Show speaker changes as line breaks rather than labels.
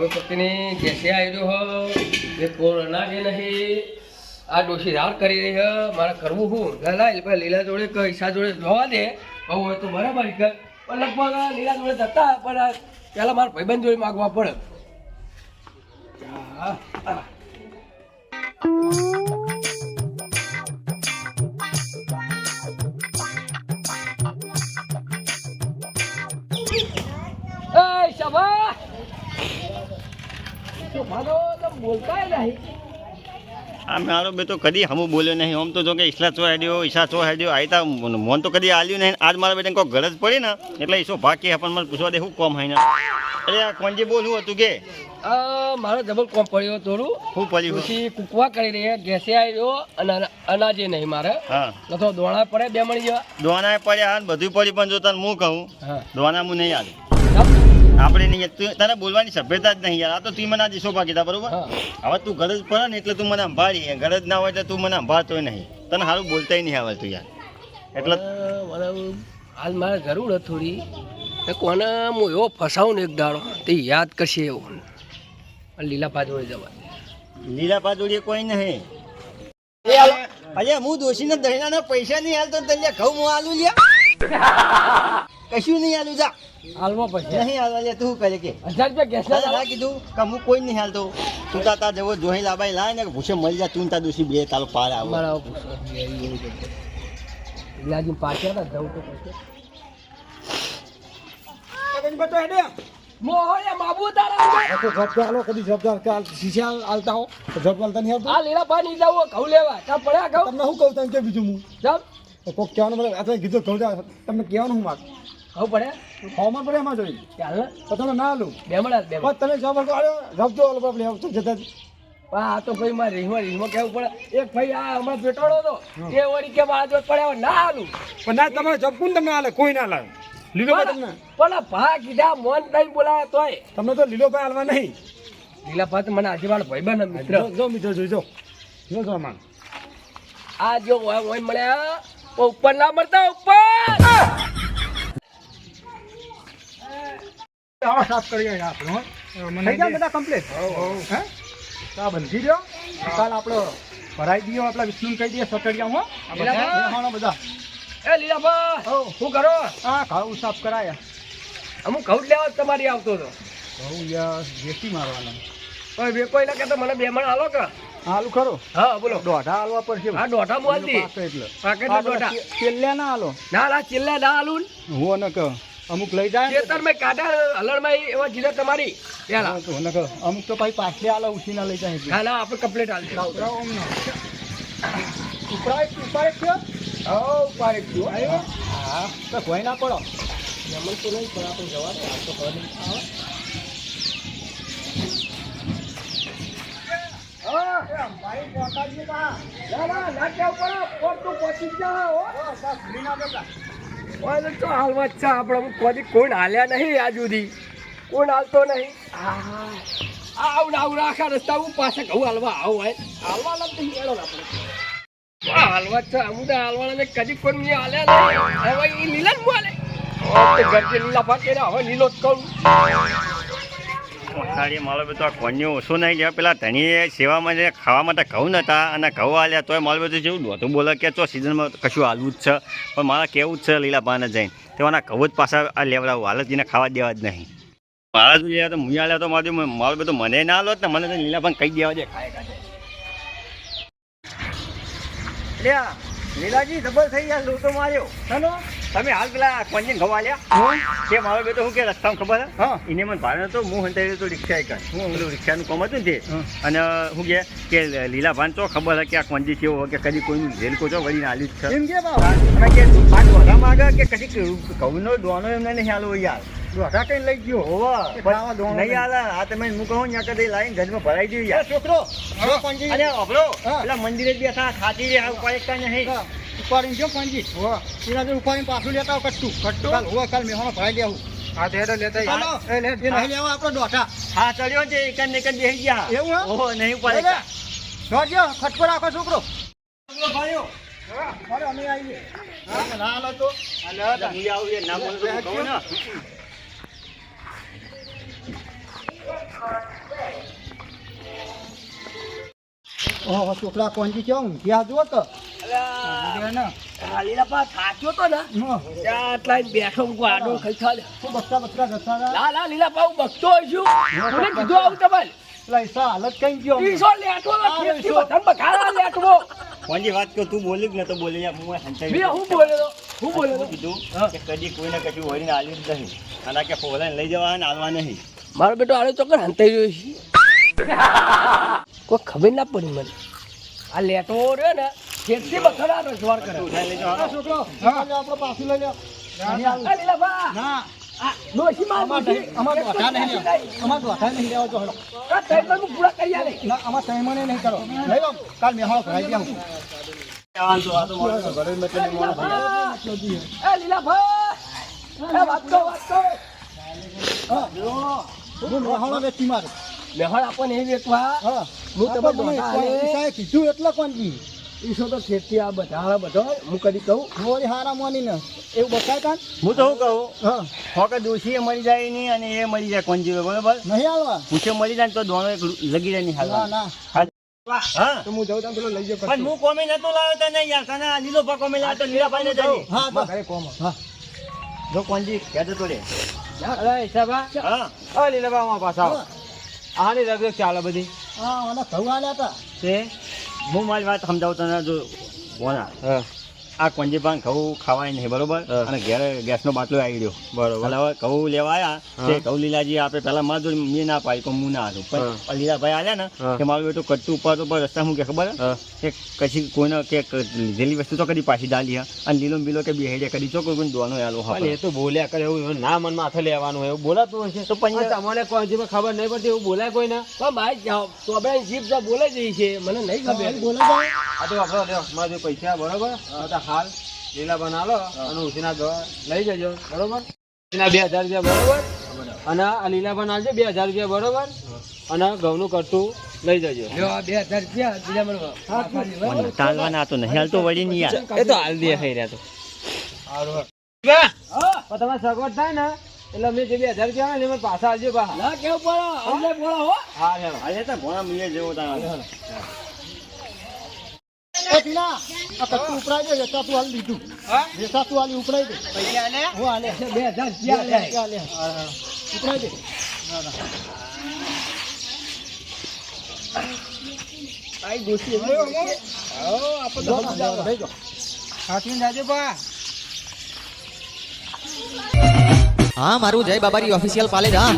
ખબર પત્ની ગેસે આવ્યો હો એ કોરોના કે નહીં. આ ડોશી રાડ કરી રહી હ મારે કરવું શું લાય ભાઈ લીલા જોડે કે ઈશા જોડે જોવા દે. બહુ હોય તો બરાબર છે પણ લગભગ લીલા જોડે જતા પણ પહેલાં મારા ભાઈબંધ જોડે માગવા પડે. આ, આ મારો
બે તો કદી હમું બોલ્યો નહીં. આમ તો જો કે ઈસલા ચો હેડ્યો ઈશા ચો હેડ્યો આયતા મોન તો કદી આલ્યું નહીં. આજ મારા બેટા કોઈ ગરજ પડી ને એટલે ઈશો ભાગી પણ મને પૂછવા દે શું કોમ હોય ને? અરે આ કોંજી બોલ શું હતું કે?
મારો જબર કોમ પડ્યો થોડું
શું પડ્યું?
પછી કુકવા કરી રહી ગેસે આવ્યો અને અના- અનાજે નહીં મારે.
હા.
નતો દોણા પડે બે મળી જવા
દોણા પડ્યા બધું પડ્યું પણ જો તને હું કહું દોણા હું નહીં
ચાલ.
આપણે નહીં તને બોલવાની સભ્યતા જ નહીં યાર. આ તો તું મને આજે દિશો કીધા બરોબર હવે તું ગરજ પડે ને એટલે તું મને સંભાળી. ગરજ ના હોય એટલે તું મને સંભાળતો નહીં. તને સારું બોલતાય નહીં આવડતું યાર. એટલે
હાલ મારે જરૂર થોડી. એ કોને હું એવો ફસાવું ને એક દાડો તે યાદ કરશે એવો. લીલા પાદોળી જવા.
લીલા પાદોળીએ કોઈ નહીં. અરે હું દોશીને દહીના પૈસા નહીં હાલતો તને ઘઉં હું આલું લ્યા. કશું નહીં આલું જા.
હાલમાં પછી.
નહીં હાલવા લે તું કરે કે.
હજાર રૂપિયા ગેસ
તારે ના કીધું કે હું કોઈ નહીં હાલતો. તું તા તા જવો જોઈ લાબાઈ લાય ને ભૂસે મળી જા તું તા તાર દોશી બે તારો પાર આવો.
બરાબર. લાજી પાછળ હતા જવું તો પછી. મોહયા બાબુ તારા
કદી જવાબદાર શીશા આલતા હો? જવાબદાર નહીં આવતો?
આ લીલા પા નહીં જાવ ઘઉં લેવા. ત્યાં પડ્યા ઘઉં?
તમને શું કહું તમે કે બીજું હું?
ચાલ
કોઈક કહેવાનું મને આ તમે કીધું કહું ત્યાં તમને કહેવાનું હું માગ?
ઘઉં પડે?
હવામાન પડે એમાં જોઈ.
ચાલ
તો તમે ના આલું.
બે મળ્યા બે
તમે આપો અરે રબજો ઓલો આપણે આવતો જતા
આ તો ભાઈ મારે રીંગમાં રીંગમાં કેવું પડે? એક ભાઈ આ હમણાં પેટોડો હતો. એ વળી કે મારા જોડે પડે ના આલું.
પણ ના તમારે જવાબ કોણ તમને આલે કોઈ ના લાવે. લીલો તમને?
પણ ભા કીધા મોન નહીં બોલાય તોય.
તમે તો લીલો ભાઈ હાલવા નહીં.
લીલા ભા મને આજે મારો ભાઈ મિત્ર.
જો- મિત્ર જોઈજો જો. જો
આ જો ઓય મળ્યા ઉપર ના મળતા ઉપર!
આવા સાફ કરી આયા થઈ ગયા બધા કમ્પ્લીટ હે તો બંધી દો. કાલ આપણો ભરાઈ દઈએ આપણા વિષ્ણુ કહી દઈએ સટડિયા હું. બધા? બધા.
એ
લીલાભા
શું કરો?
હા ઘઉં સાફ કરાયા.
અમુક ઘઉં લેવા તમારી આવતો હતો.
ઘઉં યાર વેચી મારવાના.
કોઈ બે કોઈ લખે તો મને બે મણ આલો કે?
હાલું ખરો.
હા બોલો.
દોઢા હાલવા પડશે.
હા દોઢા બોલતી.
એટલે.
પાકેટ
આપણે
દોઢા.
કે- ના હાલો
ના ના છેલ્લે ના આલું
હું ન કહું. અમુક લઈ જાય ને
ખેતરમાં કાઢા હલણમાં એવા જીરા તમારી
અમુક તો પછી પાછલી હાલો ઉછીના લઈ જાય.
ના ના આપણે કમ્પ્લીટ
અમને. ઉપરાય ઉપાડે કયો
હો પારે ગયો
આવ્યો હા તો કોઈ ના પડો
જમણ તો નહીં પણ આપણે જવા દે આ તો ખબર નહીં આવે.
ભાઈ
ના ના ના ક્યાં પડો પોત પહોંચી જ જા હો ઓય તો હાલવા વચ્ચા આપણે? કોઈ કોણ હાલ્યા નહીં આજ સુધી? કોણ હાલતો નહીં? આવું ને આવું આખા રસ્તા હું પાસે કહું હાલવા આવું હોય હાલવા લાગતી હેડો આપણે. હાલવા છે. અમુદા હાલવાના કદી કોઈ નહીં હાલ્યા નહીં. હવે એ લીલા જ હાલે? હવે ઘરથી લીલા પાકે હવે લીલો જ કહું.
ખાલી મારો તો આ કોન્યો ઓછું નહીં લેવા પેલા ધણીએ સેવામાં જઈને ખાવા માટે ઘઉં નતા અને ઘઉં આલ્યા તોય મારું બધું જેવું નહોતું બોલે કે ચો સિઝનમાં કશું હાલવું જ છે. પણ મારા કેવું જ છે લીલા પાને જઈને. તેવાના ઘઉં જ પાછા આ લેવડાવું, હાલ જ ખાવા દેવા જ નહીં. મારા જ તો મું આલ્યા તો મારું મારું બધું મને ના લો ને મને તો લીલા કહી દેવા દે, ખાય ખાય. લીલાજી ડબલ થઈ ગયા, લૂંટો માર્યો. તમે હાલ પેલા પંજન ઘઉં આલ્યા? કે મારો બેટો શું કે રસ્તામાં ખબર હા. એને મને ભાડે નતો હું હંતાઈ તો રિક્ષા એક હું? પેલું રિક્ષાનું કામ હતું ને તે. અને શું કે કે લીલા ભાન તો ખબર હે કે આ કોંજી કેવો કે કદી કોઈનું રેલ કોચો વળીને આલ્યું જ છે?
એમ કે બાબા
કે આ દોઢા માગે કે કદી ઘઉંનો દોનો એમને નહીં હાલો યાર.
દોઢા કઈ લઈ ગયો?
હોવા.
ખાવા
નહીં. આ તમે હું કહું ત્યાં કદી લાઈન ઘરમાં ભરાઈ દઉં યાર.
છોકરો
અરે પેલા મંદિરે બેઠા ખાતી રે આ ઉપાય નહીં.
હા, ઉપાડીને જો પંજી. હોવા એના જો ઉપાડીને પાછું લેતા આવો કટ્ટું. કટ્ટું? કાલ હોવા કાલ મેહોણો ભરાઈ લેવું હા. તે હેડો લેતા ચાલો એ લે એ નહીં લેવા આપણો દોઢા.
હા ચડ્યો છે એક ને બેસી ગયા.
એવું
ઓહો નહીં ઉપાય
લે, લે.
એકતા
જોજો ખટકો રાખો છોકરો. હા, મારે અમે આવીએ. હા, ના હાલો તો.
હું આવું એ નામ તો કહું ને.
ઓહો છોકરા કોંજી કેવું ઊંઘ્યા? જુઓ તો.
ને ને
વાત કર તું બોલી ને તો બોલી હું હંતાઈ
હું બોલ્યો
કીધું કે કદી કોઈને કશું વળીને આલ્યું જ નહીં. અને કે ફોલાઈને લઈ જવા આલવા નહીં.
મારો બેટો આલો ચોક્કસ હંતાઈ રહ્યો છે કોઈ ખબર ના પડી મને. આ લેટવો રહ્યો ને ખેતથી બખડા રજવાડ કરે.
લઈ
છોકરો. આપણે લઈ નહીં આવું.
આ
ના.
ડોશીમાં
અમાર
ડોશી.
નહીં- અમાર દોઢા નહીં લેવા. જો હેડો.
આ ત્રણ પૂરા કરી આલે.
ના અમાર તૈમણે નહીં કરો. લઈ લો. કાલ મેહાળો ભરાઈ દે હું.
જવાનું તો આ તો માણસો ઘરે
એ વાત તો વાત. તો
હા. હું મેહાળો વેચી મારું.
આપણને એ વેચવા.
હા.
હું.
કીધું એટલે કોણજી
ઈસો તો ખેતી આ બધા બધો હું કદી કહું.
મોરી હારા મોની ને એવું બતાય કાન
હું તો શું કહું
હા.
હોકે દોશી એ મરી જાય નહીં અને એ મરી જાય કોણ જીવે બરોબર?
નહીં આવવા
પૂછે મરી જાય તો દોણો એક લગી જાય નહીં
ના
હાલવા.
ના
હા.
તો હું જઉં પેલો લઈ જાઉં
પણ હું કોમે નતો લાવ્યો તને યાર તને આ લીલો પા કોમે લાવ્યો તો લીલા ભાઈ ને
હા તો. ઘરે કોમ હા.
જો કોણજી કહેતો તો રે
અરે
હા.
અ લીલાબામાં પાછા આવો.
હા.
આની રગડગ ચાલે બધી.
હા મને ઘઉં આલ્યા હતા.
તે? હું મારી વાત સમજાવું તને જો બોલા.
હા.
આ કોંજી પાન ઘઉં ખાવાય નહીં બરોબર. અને ઘેર ગેસનો બાટલો આવી ગયો.
બરોબર.
હવે ઘઉં લેવા આવ્યા તે. ઘઉં લીલાજી આપણે પહેલા માર જોડે મેં ના પાડી તો હું ના હતું પણ લીલાભાઈ આવ્યા ને. કે મારું બેટું કચ્છું ઉપર તો ઉપર રસ્તા હું કે ખબર? કે કશી કોઈને કે લીલી વસ્તુ તો કદી પાછી ડાલી અને લીલો બીલો કે બેહેડે કદી ચોખ્ખો કોઈ દોનો આલો
હોય એ તો બોલ્યા કરે એવું ના મન માથે લેવાનું એવું બોલાતું હશે.
તો પછી-
તમને કોઈ ખબર નહીં પડતી એવું બોલાય કોઈ ના
પણ ભાઈ જાઓ ચોબરાની જીભ બોલે જઈ છે. મને નહીં ખબર.
બોલે
આ તો પૈસા બરોબર? હાલ લીલા બનાવો અને ઉસીના લઈ જજો બરોબર? ઉસીના બે હજાર રૂપિયા બરોબર? અને આ લીલા બનાવજો બે હજાર રૂપિયા બરોબર? અને ઘઉંનું કરતું લઈ જજો.
બે હજાર રૂપિયા બીજા મને આપવા દે, બરાબર?
મને તાલવાના તો નહીં હાલતો વળી નહીં યાર.
એ તો હાલ દે ખાઈ રહ્યા તો.
હા.
સગવડ થાય ને એટલે મેં જે બે હજાર રૂપિયા આવે ને એમાં પાછા આવજો બા
કેવું પડે? અમને બોલો હો.
હા હેલો.
આજે તો ભોણા મીએ જેવો તારા.
એ આ ઉપરાઈ દે વેચા તું હાલ લીધું. વેચા તું હાલી ઉપરાઈ દે. હું હાલે.
બે હજાર
ઉપરાઈ દે.
આઈ આપણે
જાજો બા
મારું જય બાબારી ઓફિશિયલ પાલેજ હા.